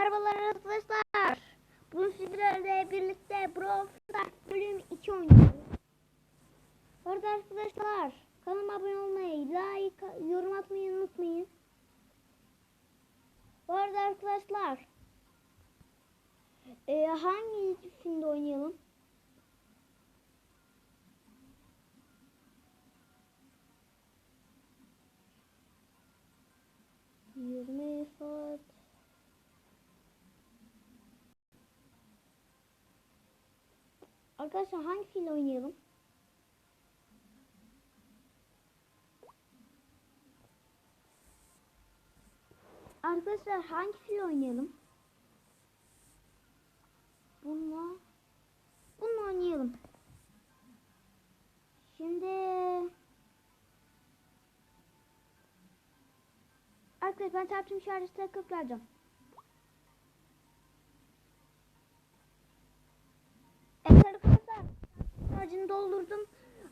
Merhabalar arkadaşlar. Bugün sizlerle birlikte Brawl Stars bölüm 2 oynuyoruz. Bu arada arkadaşlar kanalıma abone olmayı, like, yorum atmayı unutmayın. Bu arada arkadaşlar e, hangi filmde oynayalım? Yirmi saat. Arkadaşlar hangi fil oynayalım? Arkadaşlar hangi fil oynayalım? Bununla Bununla oynayalım. Şimdi Arkadaşlar ben çarptım işareti takıp geleceğim. Doldurdum.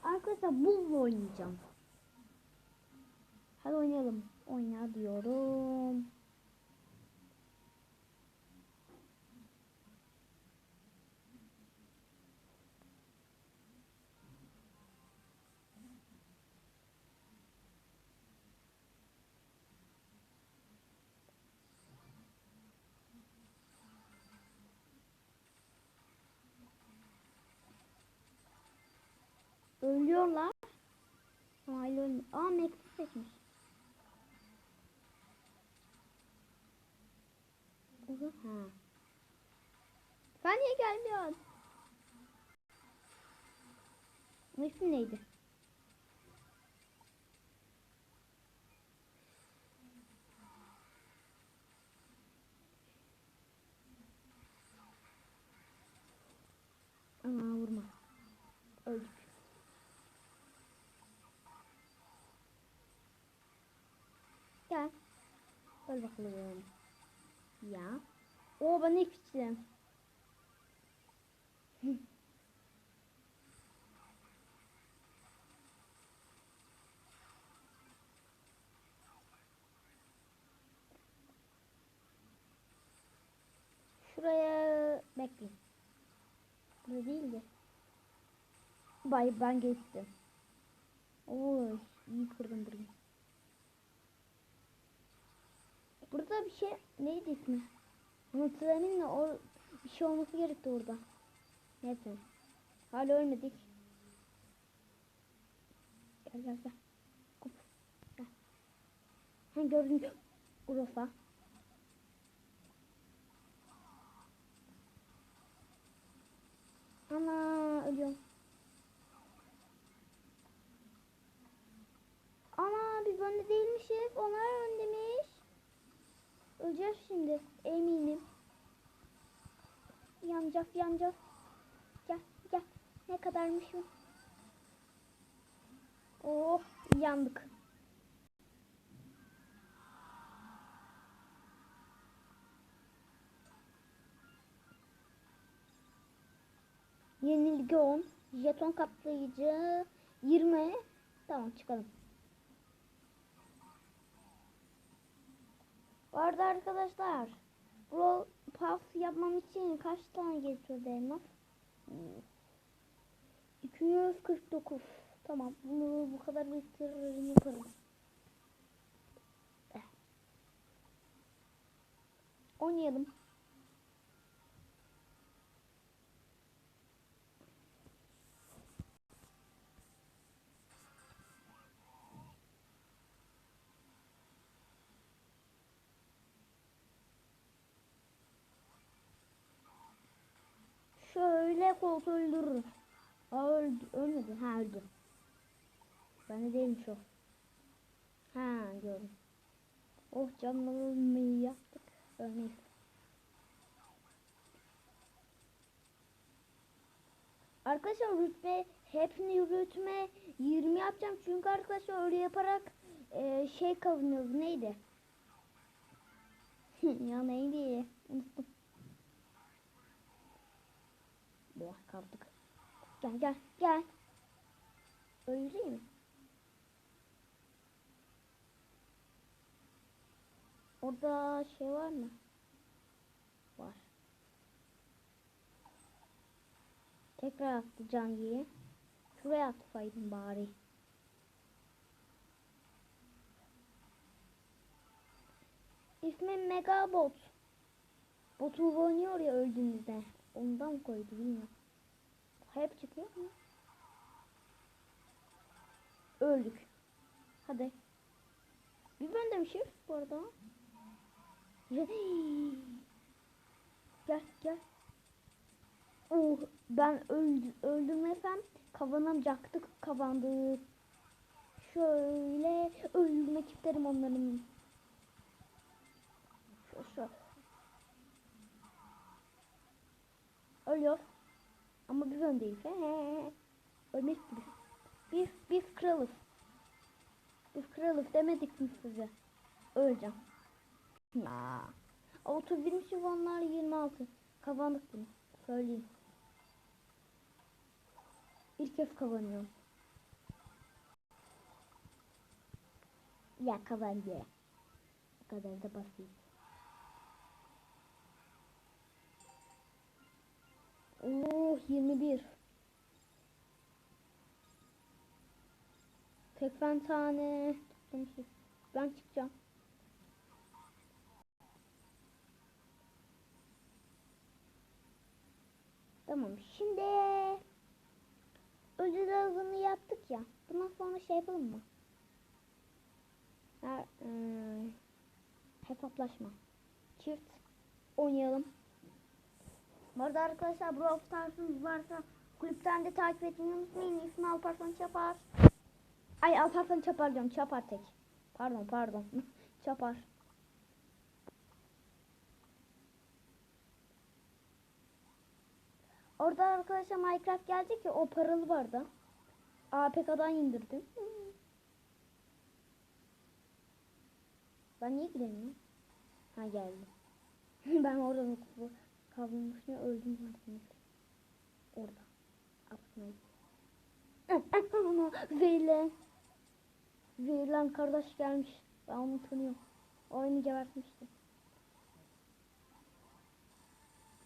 Arkadaşlar bulla oynayacağım. Hadi oynayalım. Oyna diyorum. Ölüyorlar. Hala ölmüyor. Aa mektup seçmiş. Ha. Sen niye gelmiyorsun? Bunun ismi neydi? Ama vurma. Öldük. Gel. Öl bakalım. Ya. O ben ilk içtim. Şuraya bekleyin. Burada değildi. Bay ben geçtim. Oy iyi kırdım burayı. Burada bir şey neydi ismi? Unuttuğum da o bir şey olması gerekti orada. Neyse. Hala ölmedik. Gel gel gel. Hop. Gel. Ha gördün mü? Urofa. Ana ölüyorum. Ana biz önde değilmişiz. Onlar. Öleceğiz şimdi. Eminim. Yanacağız yanacağız. Gel gel. Ne kadarmış o? Oh yandık. Yenilgi 10. Jeton kaplayıcı 20. Tamam çıkalım. Bu arada arkadaşlar Brawl Pass yapmam için kaç tane gerekiyordu elmas? Hmm. 249 Tamam bunu bu kadar bitirir yaparım. Eh. Oynayalım. Koltuğu öldürürüm. Aa öldü, ölmedi. Ha öldü. Ben de değilmiş o. Ha gördüm. Oh canımı yaptık. Örneğin. Arkadaşlar rütbe hepsini rütme 20 yapacağım. Çünkü arkadaşlar öyle yaparak e, şey kazanıyoruz. Neydi? ya neydi? Unuttum. Boğa kaldık. Gel gel gel. Öyle mi? Orada şey var mı? var. Tekrar attı Cangi'yi. Şuraya atsaydın bari. İsmi Megabot. Botu oynuyor ya öldüğünüzde. Ondan koydu bilmiyorum. Hep çıkıyor mu? Öldük. Hadi. Bir ben demişim bu arada. Gel gel. Oh ben öldü, öldüm efendim. Kazanacaktık kazandık. Şöyle öldürmek isterim onların. Şu. Ölüyor. Ama biz öndeyiz. He. Ölmek gibi. Biz, biz kralız. Biz kralız demedik mi size? Öleceğim. Ya. 31 şivanlar 26. Kazandık bunu. Söyleyeyim. İlk kez kazanıyorum. Ya kazandı. Bu kadar da basit. Oh 21. 80 tane. Ben çıkacağım. Tamam şimdi ödül avını yaptık ya. Bundan sonra şey yapalım mı? Ha, ıı, hesaplaşma. Çift oynayalım. Bu arada arkadaşlar Brawl Stars'ınız varsa kulüpten de takip etmeyi unutmayın. İsmi Alparslan Çapar. Ay Alparslan Çapar diyorum. Çapar tek. Pardon pardon. Çapar. Orada arkadaşlar Minecraft gelecek ya o paralı vardı. APK'dan indirdim. Ben niye giremiyorum? Ha geldi. ben oradan okubu kavramışım öldüm zaten. Orada. Atmayı. Zeylen. Zeylen kardeş gelmiş. Ben onu tanıyorum. Oyunu gebertmişti.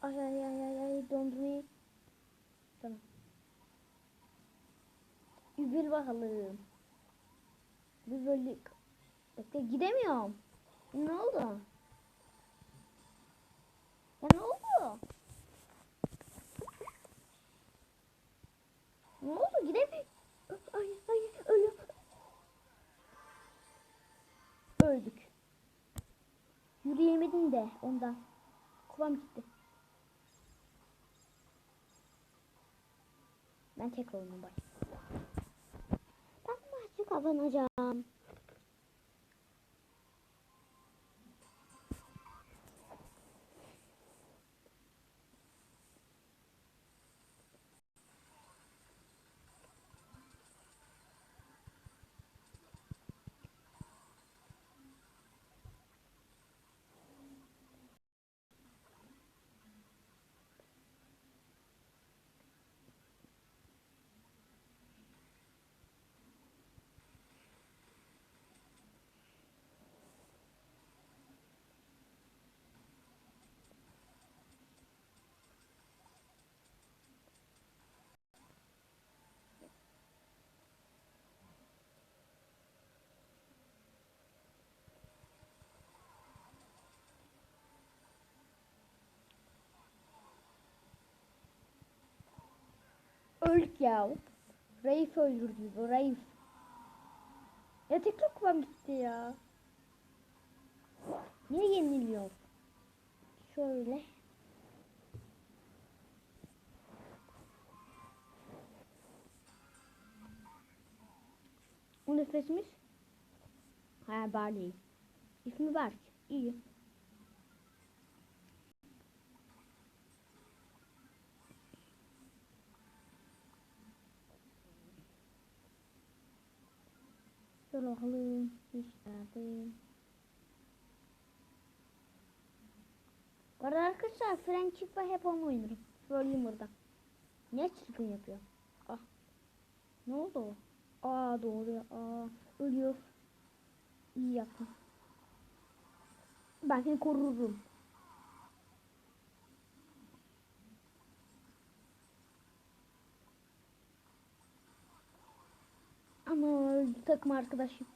Ay ay ay ay ay dondurmayı. Tamam. Üzül bakalım. Bölük. Bekle gidemiyorum. Ne oldu? Ya ne oldu? Ne oldu? Gidemiyorum. Ay ay ölüyorum. Öldük. Yürüyemedim de ondan. Kulağım gitti. Ben tek oyunu bak. Ben maçı kazanacağım. Öldük ya. Raif öldürdü bu. Ya tekrar kulağım gitti ya. Niye yeniliyor? Şöyle. O nefesimiz? Ha Barley. İsmi Berk. İyi. Bakalım. İşte. Bu arada arkadaşlar ve hep onu oynarım. Burada. Niye çirkin yapıyor? Ah. Ne oldu o? Aa doğru ya. Aa ölüyor. İyi yaptın. Ben seni korurum. Öldü takım arkadaşım.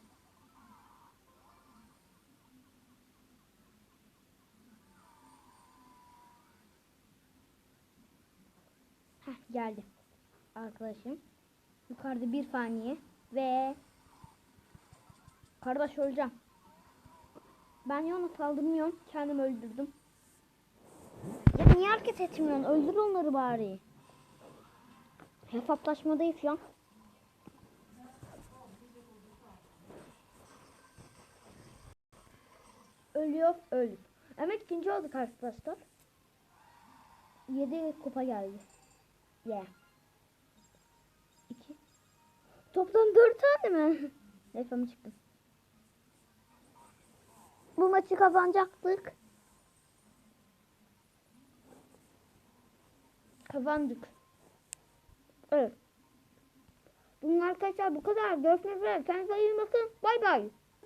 Heh, geldi. Arkadaşım. Yukarıda bir saniye ve kardeş öleceğim. Ben yana saldırmıyorum. Kendim öldürdüm. Ya niye hareket etmiyorsun? Öldür onları bari. Hesaplaşmadayız şu Ölüyor, öldük. Ama ikinci olduk arkadaşlar. 7 kupa geldi. Yeah. 2 Toplam 4 tane mi? Ama çıktım. Bu maçı kazanacaktık. Kazandık. Evet. Bunun arkadaşlar bu kadar. Görüşmek üzere. Kendinize iyi bakın. Bay bay.